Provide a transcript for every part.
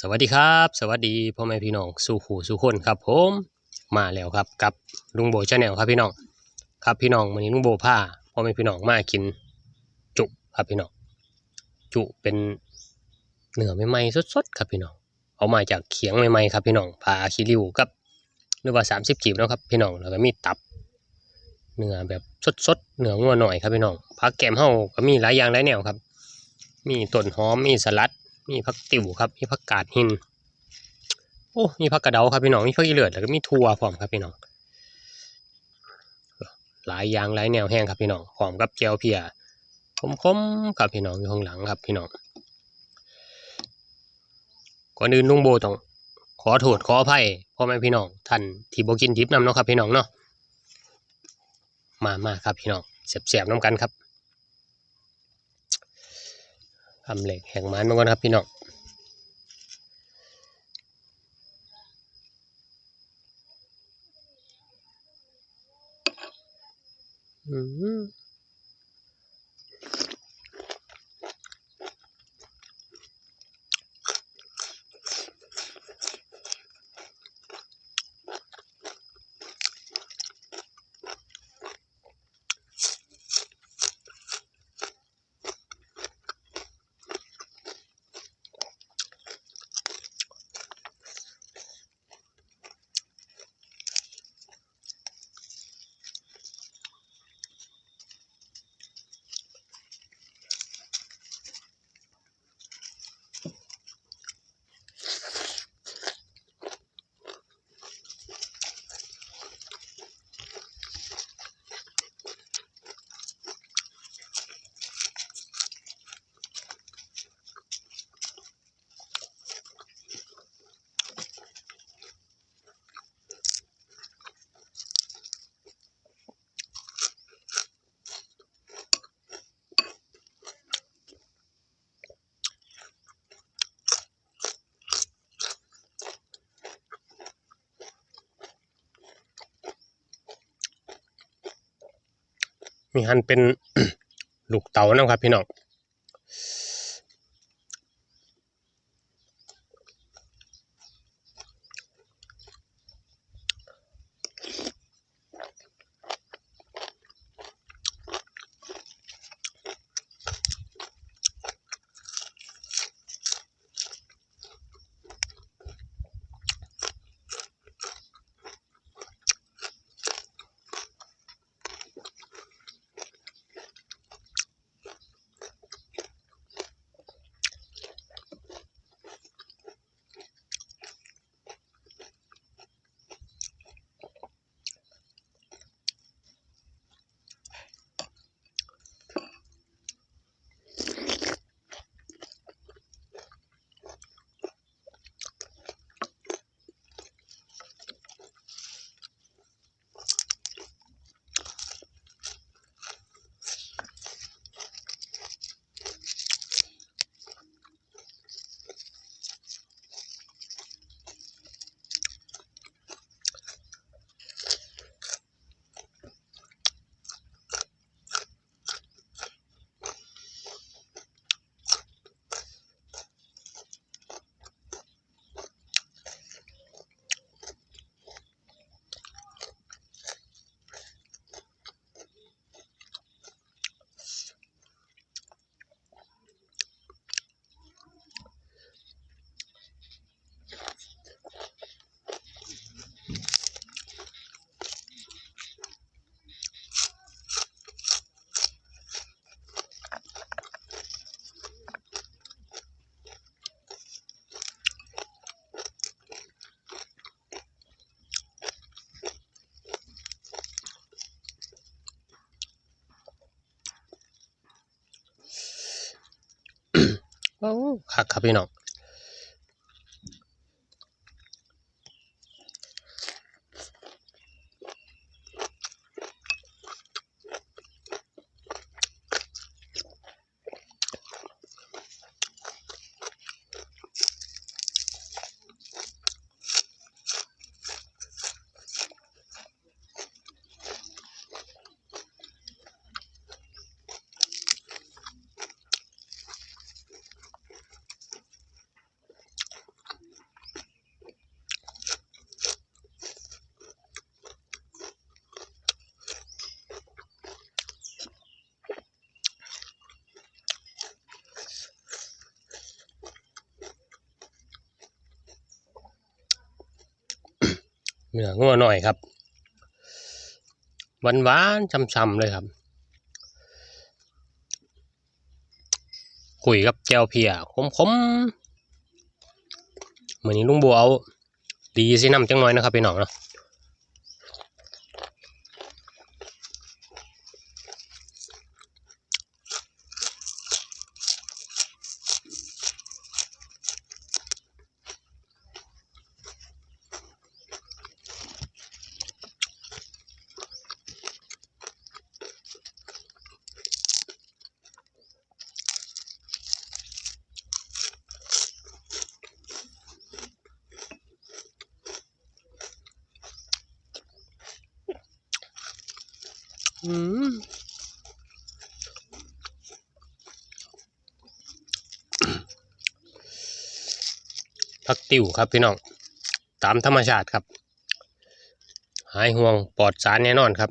สวัสดีครับ สวัสดีพ่อแม่พี่น้องสู่ขู่สู่คนครับผมมาแล้วครับกับลุงโบชาแนลครับพี่น้องครับพี่น้องวันนี้ลุงโบพาพ่อแม่พี่น้องมากิน จุครับพี่น้องจุเป็นเนื้อใหม่ๆสดๆครับพี่น้องเอามาจากเขียงใหม่ๆครับพี่น้องพาคิริวกับหรือว่าสามสิบกีบนะครับพี่น้องแล้วก็มีตับเนื้อแบบสดๆเนื้องัวหน่อยครับพี่น้องผักแกมเฮาก็มีหลายอย่างหลายแนวครับ มีต้นหอมมีสลัด มีผักติ๋วครับ มีผักกาดหิน โอ้ มีผักกระเดาครับพี่น้อง มีผักอีเลือดแล้วก็มีถั่วพร้อมครับพี่น้อง หลายอย่างหลายแนวแห้งครับพี่น้องพร้อมกับแจวเพียคมๆครับพี่น้องอยู่ข้างหลังครับพี่น้อง ก่อนอื่นลุงโบต้องขอโทษขออภัยพ่อแม่พี่น้องท่านที่บ่กินดิบนำเนาะครับพี่น้องเนาะ มามาครับพี่น้องเสียบๆน้ำกันครับ คำเหล็กแห่งมันมาก่อนครับพี่น้องอืม มีหันเป็นลูกเต๋านะครับพี่น้อง โอ้คักครับพี่น้อง เนื้องัวหน่อยครับหวานหวานช่ำๆเลยครับ คุยกับแจวเพียคมๆเหมือนนี้ลุงบัวเอาดีสิน้ำจังน้อยนะครับพี่น้องเนาะ ผักติ๋วครับพี่น้องตามธรรมชาติครับ หายห่วงปลอดสารแน่นอนครับ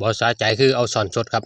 บอสาใจคือเอาสอนสดครับ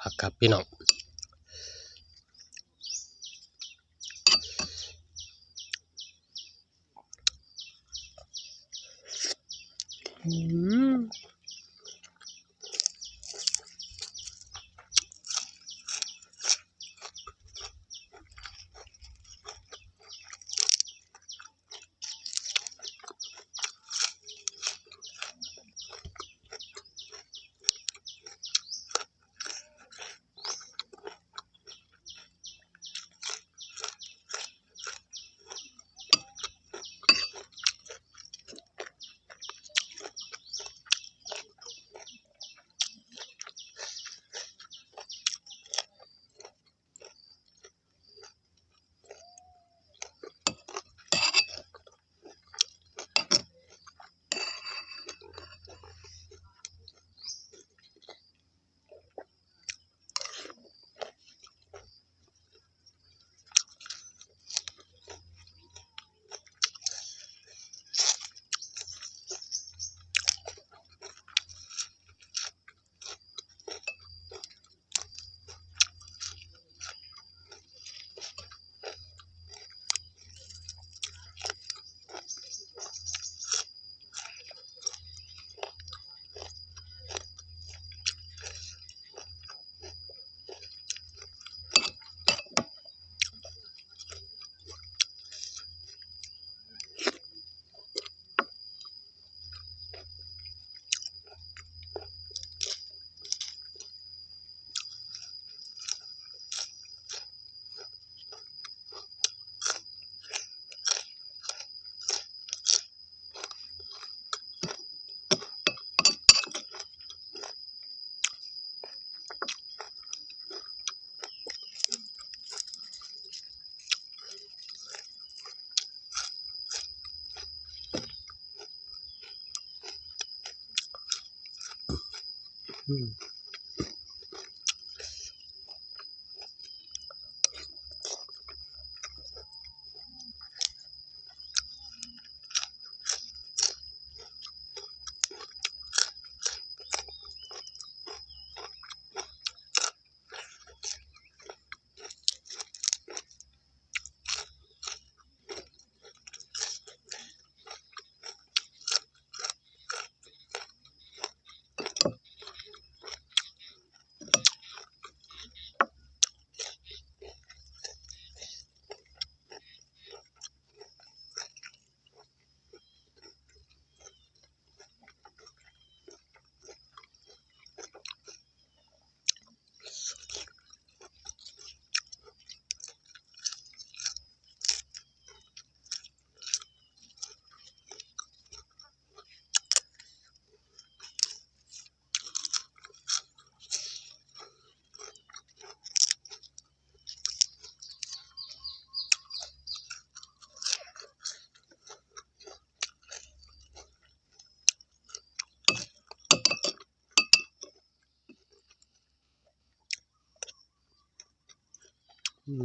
ครักกับพี่น้องอืม อื ม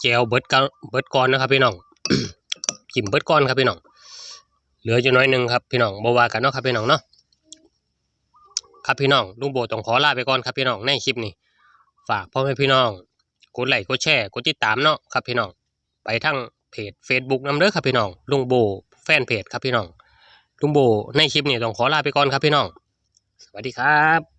แจวเบิดกเบิดก่อนนะครับพี่น้องจิ้มเบิดก่อนครับพี่น้องเหลืออยู่น้อยหนึ่งครับพี่น้องบ่ว่ากันเนาะครับพี่น้องเนาะครับพี่น้องลุงโบต้องขอลาไปก่อนครับพี่น้องในคลิปนี้ ฝากพ่อแม่พี่น้องกดไลค์กดแชร์กดติดตามเนาะครับพี่น้อง ไปทั้งเพจ Facebook นำเด้อครับพี่น้องลุงโบแฟนเพจครับพี่น้องลุงโบในคลิปนี้ต้องขอลาไปก่อนครับพี่น้อง สวัสดีครับ